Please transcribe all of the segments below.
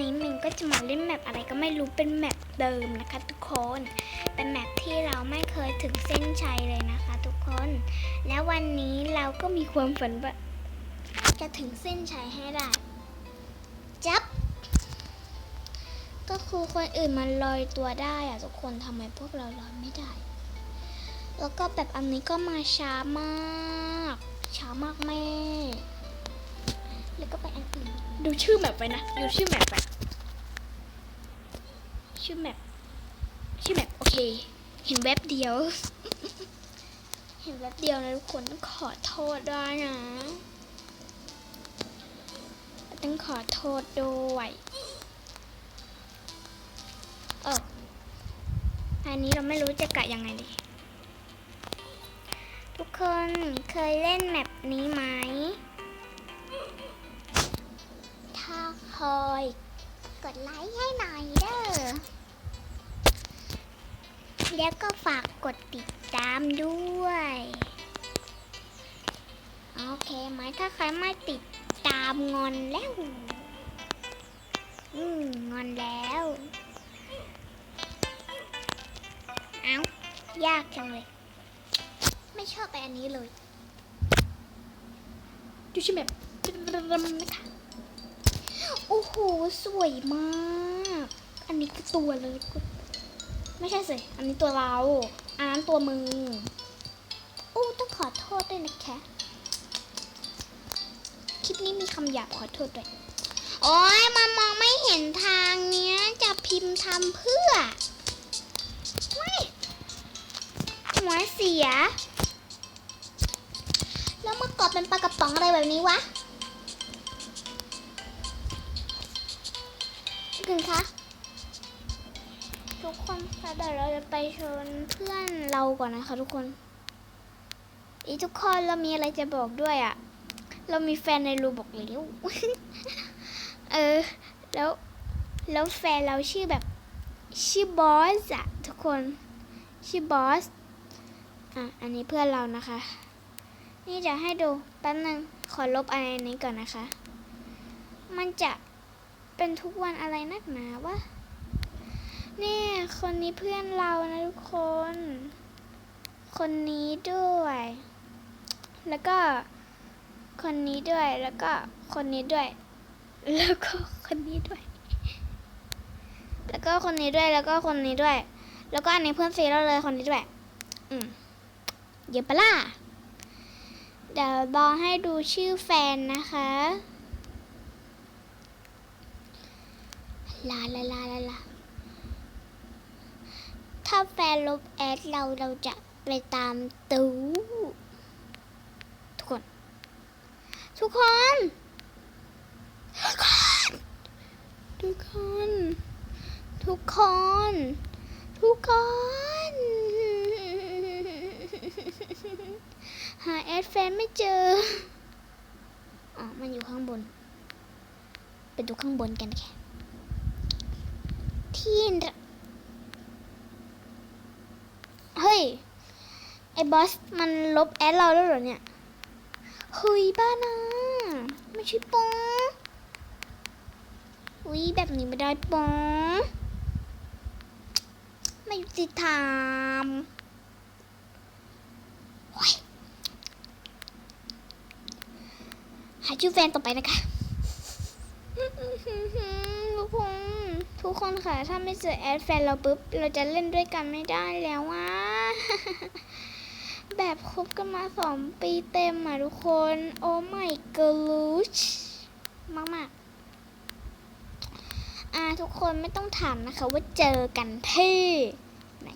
นี้มินก็จะมาเล่นแมปอะไรก็ไม่รู้เป็นแมปเดิมนะคะทุกคน เป็นแมปที่เราไม่เคยถึงเส้นชัยเลยนะคะทุกคน แล้ววันนี้เราก็มีความฝันว่าจะถึงเส้นชัยให้ได้ จับ ก็คือคนอื่นมันลอยตัวได้อะทุกคนทำไมพวกเราลอยไม่ได้ แล้วก็แบบอันนี้ก็มาช้ามาก ช้ามากแม่ แล้วก็ไปอันอื่น ดูชื่อแมปไปนะ ดูชื่อแมปไปชื่อแมปชื่อแมปโอเค เห็นแวบเดียว เห็นแวบเดียวนะทุกคนต้องขอโทษด้วยนะ ต้องขอโทษด้วยเอออันนี้เราไม่รู้จะกะยังไงดี ทุกคนเคยเล่นแมปนี้ไหม ถ้าเคยกดไลค์ให้หน่อยเด้อ แล้วก็ฝากกดติดตามด้วย โอเคไหมถ้าใครไม่ติดตามงอนแล้ว อืมงอนแล้ว เอ้ายากจังเลย ไม่ชอบไปอันนี้เลย ดูชิแบบนะคะ อ้โห สวยมาก อันนี้คือตัวเลยกูไม่ใช่สิ อันนี้ตัวเรา อันนั้นตัวมือโอ้ต้องขอโทษด้วยนะคะ คลิปนี้มีคำหยาบขอโทษด้วย โอ้ยมันมองไม่เห็นทางเนี้ย จะพิมพ์ทำเพื่อไม่หัวเสีย แล้วมากรอบเป็นปลากระป๋องอะไรแบบนี้วะ คุณคะทุกคนคะเดี๋ยวเราจะไปชนเพื่อนเราก่อนนะคะทุกคน อีทุกคนเรามีอะไรจะบอกด้วยอะ่ะ เรามีแฟนในรูบอกแล้วเออ แล้วแล้วแฟนเราชื่อแบบชื่อบอสอะทุกคนชื่อบอสอะอันนี้เพื่อนเรานะคะ นี่จะให้ดูแป๊บนึงขอลบอะไรนี้ก่อนนะคะ มันจะ เป็นทุกวันอะไรนักหนาวะเนี่ยคนนี้เพื่อนเรานะทุกคน คนนี้ด้วย แล้วก็ คนนี้ด้วยแล้วก็คนนี้ด้วย แล้วก็คนนี้ด้วย แล้วก็คนนี้ด้วยแล้วก็คนนี้ด้วย แล้วก็อันนี้เพื่อนซีเราเลยคนนี้ด้วย อืมเยอะปะล่ะเดี๋ยวบอให้ดูชื่อแฟนนะคะ ลาลาลาลาลาถ้าแฟนลบแอดเราเราจะไปตามตู้ทุกคน ทุกคน ทุกคน ทุกคน ทุกคนหาแอดแฟนไม่เจอ อ๋อ มันอยู่ข้างบน ไปดูข้างบนกันแค่ ที่ เฮ้ย ไอ้บอสมันลบแอดเราแล้วเหรอเนี่ย เฮ้ยบ้านะไม่ใช่ปองอุ้ยแบบนี้ไม่ได้ปองไม่ยุติธรรมโอ้ยหาชื่อแฟนต่อไปนะคะทุกคน ทุกคนค่ะถ้าไม่เจอแอดแฟนเราปุ๊บ เราจะเล่นด้วยกันไม่ได้แล้วอะแบบคบกันมาสองปีเต็มอะทุกคน โอ้ my gosh มากมากอ่าทุกคนไม่ต้องถามนะคะว่าเจอกันที่ไหน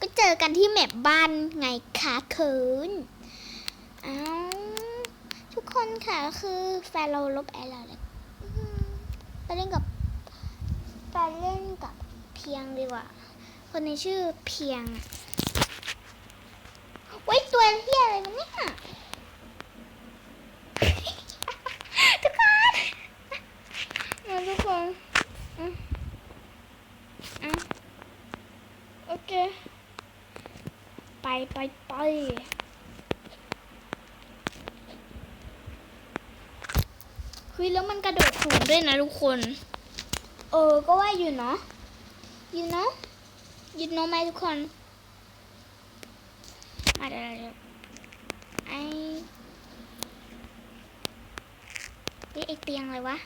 ก็เจอกันที่แมปบ้านไงคะคืนอ้าวทุกคนค่ะคือแฟนเราลบแอดเราเลยอืมไปเล่นกับ ไปเล่นกับเพียงดีกว่า คนในชื่อเพียงไว้ยตัวเฮียอะไรมันเนี่ยทุกคนมาทุกคนอืมอืมโอเค ไปไปไปเฮ้ยแล้วมันกระโดดสูงด้วยนะทุกคน เออ ก็ว่าอยู่เนาะ you know you know ไหมทุกคนมาเดี๋ยวเดี๋ยวไอเฮ้ไอเตียงอะไรวะ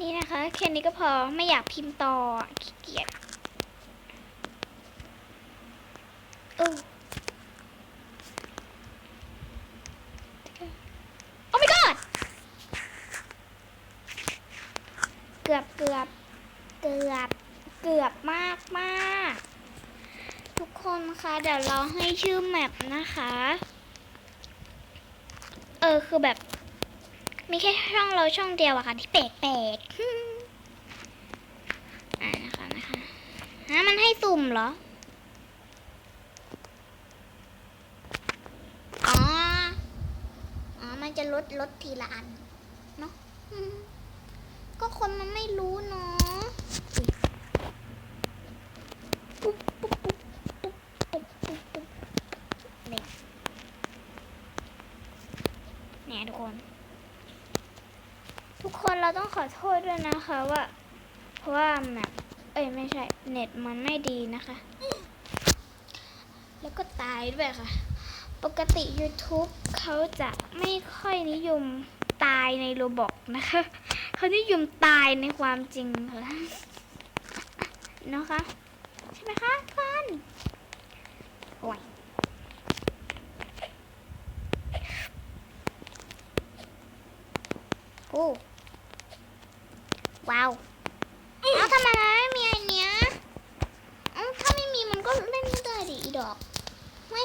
นี่นะคะแค่นี้ก็พอไม่อยากพิมพ์ต่ออ โอ้ my god เกือบเกือบเกือบเกือบมากมากทุกคนคะเดี๋ยวเราให้ชื่อแมปนะคะ เออคือแบบ มีแค่ช่องเราช่องเดียวอะค่ะ ที่แปลกๆอ่านะคะนะคะฮะมันให้สุ่มเหรออ๋อ อ๋อ มันจะลดลดทีละอัน เนาะอืมก็คนมันไม่รู้เนาะอุ๊ยปุ๊บปุ๊บปุ๊บปุ๊บปุ๊บปุ๊บปุ๊บเนี่ยเนี่ยทุกคน ทุกคนเรา ต้องขอโทษด้วยนะคะว่า เพราะว่าแบบเอ้ยไม่ใช่ เน็ตมันไม่ดีนะคะ แล้วก็ตายด้วยค่ะ ปกติ YouTube เขาจะไม่ค่อยนิยมตายในโรบอกนะคะ เขานิยมตายในความจริงค่ะนะคะใช่ไหมคะทุกคนโอ้ยโอ้ ว้าวเอาทำไมมันไม่มีอันเนี้ยเอ้าถ้าไม่มีมันก็เล่นไม่ได้ดิอีดอกไม่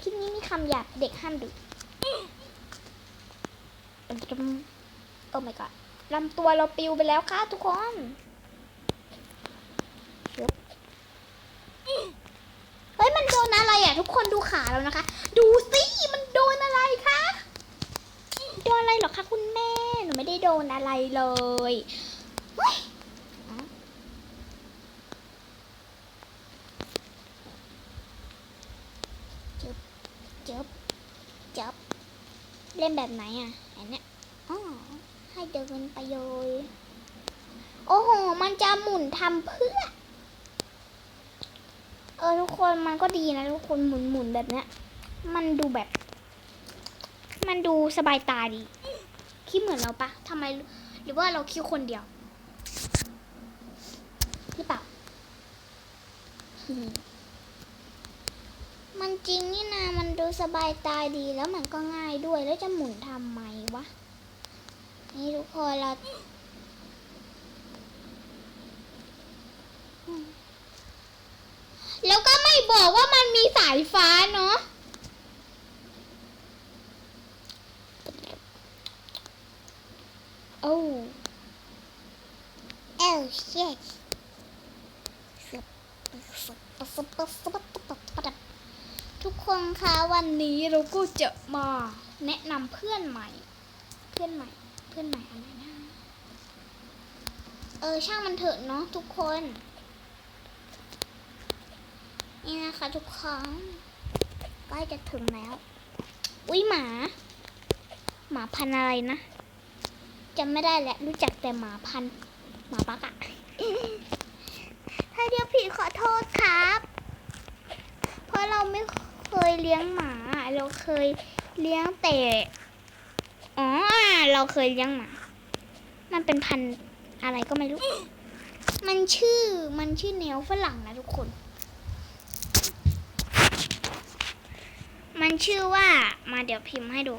คลิปนี้มีคำหยาบเด็กห้ามดูโอ้ my god ลำตัวเราปิวไปแล้วค่ะทุกคนชึบเฮ้ยมันโดนอะไรอะ ทุกคนดูขาแล้วนะคะ ดูสิมันโดนอะไรคะ โดนอะไรเหรอคะคุณแม่ห นูไม่ได้โดนอะไรเลยเฮ้ยอ๋อจึ๊บจึ๊บจบเล่นแบบไหนอะอันเนี้ยอ๋อให้เดินไปเลยโอ้โห มันจะหมุนทำเพื่อ เออทุกคนมันก็ดีนะทุกคนหมุนหมุนแบบเนี้ย มันดูแบบ มันดูสบายตาดี คิดเหมือนเราปะทำไมหรือว่าเราคิดคนเดียวหรือเปล่าอืมมันจริงนี่นามันดูสบายตาดีแล้วมันก็ง่ายด้วยแล้วจะหมุนทำไมวะ นี่ทุกคนเราอืมแล้วก็ไม่บอกว่ามันมีสายฟ้าเนาะ โอ้ oh shit ทุกคนคะวันนี้เราก็จะมาแนะนำเพื่อนใหม่ เพื่อนใหม่ เพื่อนใหม่อะไรนะ เออช่างมันเถอะเนาะทุกคน นี่นะคะทุกคนใกล้จะถึงแล้ว อุ้ยหมา หมาพันอะไรนะจำไม่ได้แหละรู้จักแต่หมาพัน หมาปักอะถ้าเรียกผิดขอโทษครับ เพราะเราไม่เคยเลี้ยงหมา เราเคยเลี้ยงแต่อ๋อ เราเคยเลี้ยงหมา มันเป็นพันอะไรก็ไม่รู้ มันชื่อ มันชื่อแนวฝรั่งนะทุกคน มันชื่อว่า มาเดี๋ยวพิมพ์ให้ดู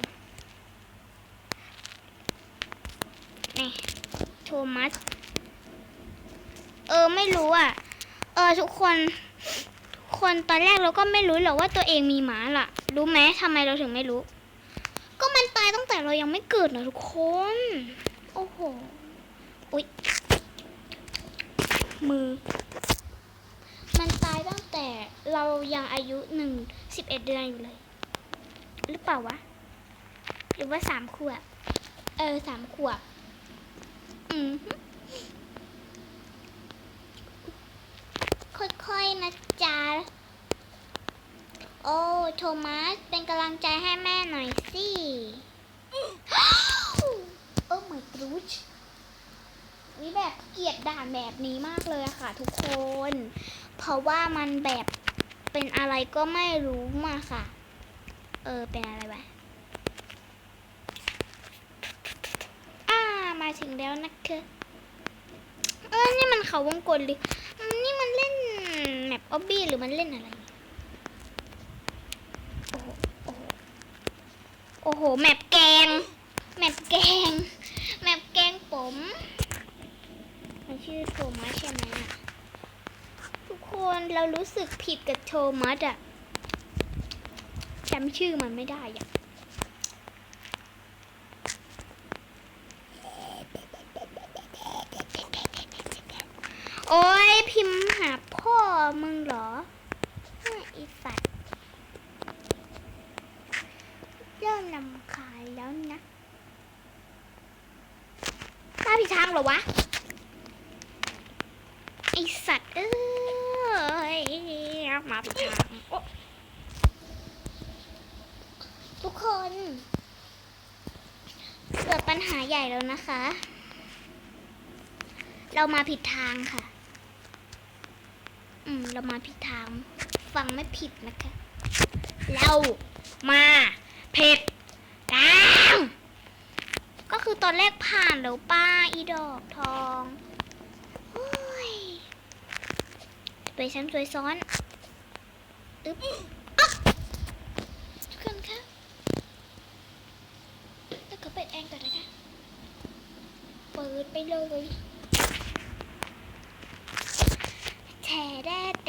นี่ โทมัส เออไม่รู้อะ เออทุกคน คนตอนแรกเราก็ไม่รู้หรอกว่าตัวเองมีหมาล่ะ รู้ไหมทำไมเราถึงไม่รู้ ก็มันตายตั้งแต่เรายังไม่เกิดนะทุกคน โอ้โหอุ๊ยมือ มันตายตั้งแต่เรายังอายุหนึ่งสิบเอ็ดเดือนอยู่เลย หรือเปล่าวะ หรือว่าสามขวบ เออสามขวบ อืม ค่อยๆนะจ๊ะ โอ้ โทมัส เป็นกำลังใจให้แม่หน่อยสิ โอ้ my gosh นี่แบบเกลียดด่านแบบนี้มากเลยค่ะทุกคน เพราะว่ามันแบบเป็นอะไรก็ไม่รู้มาค่ะ เออ เป็นอะไรวะอ่ามาถึงแล้วนะคะเออนี่มันเขาวงกลหรืออืมนี่มันเล่นแมป ออบบี้หรือมันเล่นอะไร โอ้โห โอ้โห แมปแกง แมปแกง แมปแกงผม มันชื่อโทมัสใช่ไหมอะทุกคนเรารู้สึกผิดกับโทมัสอะจำชื่อมันไม่ได้อะโอ้ยพิมพ์หา มึงเหรอไอีสัตว์เริ่มนำคาญแล้วนะมาผิดทางเหรอวะไอสัตว์เอ้ยมาผิดทางทุกคนเกิดปัญหาใหญ่แล้วนะคะ เรามาผิดทางค่ะ อืม เรามาผิดทาง ฟังไม่ผิดนะคะ เรามาผิดทางก็คือตอนแรกผ่านแล้วป้าอีดอกทองโอ้ยสวยซ้ำสวยซ้อนอึ๊บทุกคนคะแล้วก็เปิดแองก่อนนะคะ เปิดไปเลยแช่แด้แด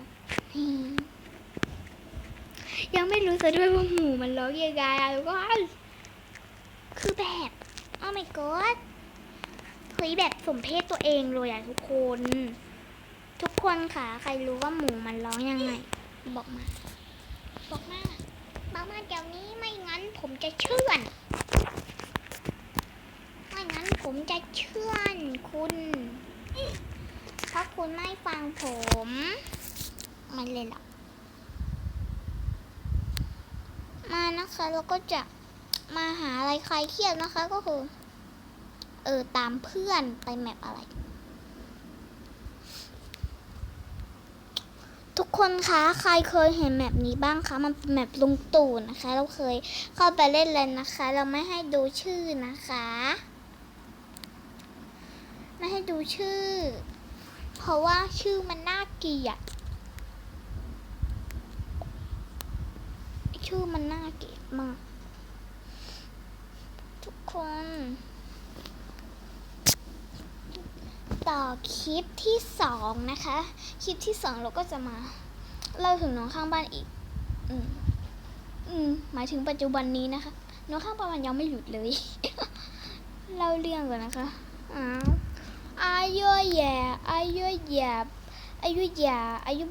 ยังไม่รู้ซะด้วยว่าหมูมันร้องยังไงอะทุกคนคือแบบโอ้ my god เฮ้ยแบบสมเพศตัวเองเลยอะทุกคน ทุกคนค่ะ ใครรู้ว่าหมูมันร้องยังไง บอกมา บอกมาบอกมาเดี๋ยวนี้ไม่งั้นผมจะเชื่อนไม่งั้นผมจะเชื่อนคุณถ้าคุณไม่ฟังผม ไม่เลยหรอกมานะคะเราก็จะมาหาอะไรใครเครียดนะคะก็คือ เออตามเพื่อนไปแมปอะไร ทุกคนคะใครเคยเห็นแมปนี้บ้างคะมันเป็นแมปลุงตู่นะคะ เราเคยเข้าไปเล่นเลยนะคะ เราไม่ให้ดูชื่อนะคะ ไม่ให้ดูชื่อ เพราะว่าชื่อมันน่าเกลียด ชื่อมันน่าเกลียดมาก ทุกคน ต่อคลิปที่สองนะคะ คลิปที่สองเราก็จะมาเล่าถึงน้องข้างบ้านอีก อืมอืมหมายถึงปัจจุบันนี้นะคะ น้องข้างบ้านมันยังไม่หยุดเลยเล่าเรื่องก่อนนะคะอ้าวอายุแย่อายุแย่อายุแย่อายุ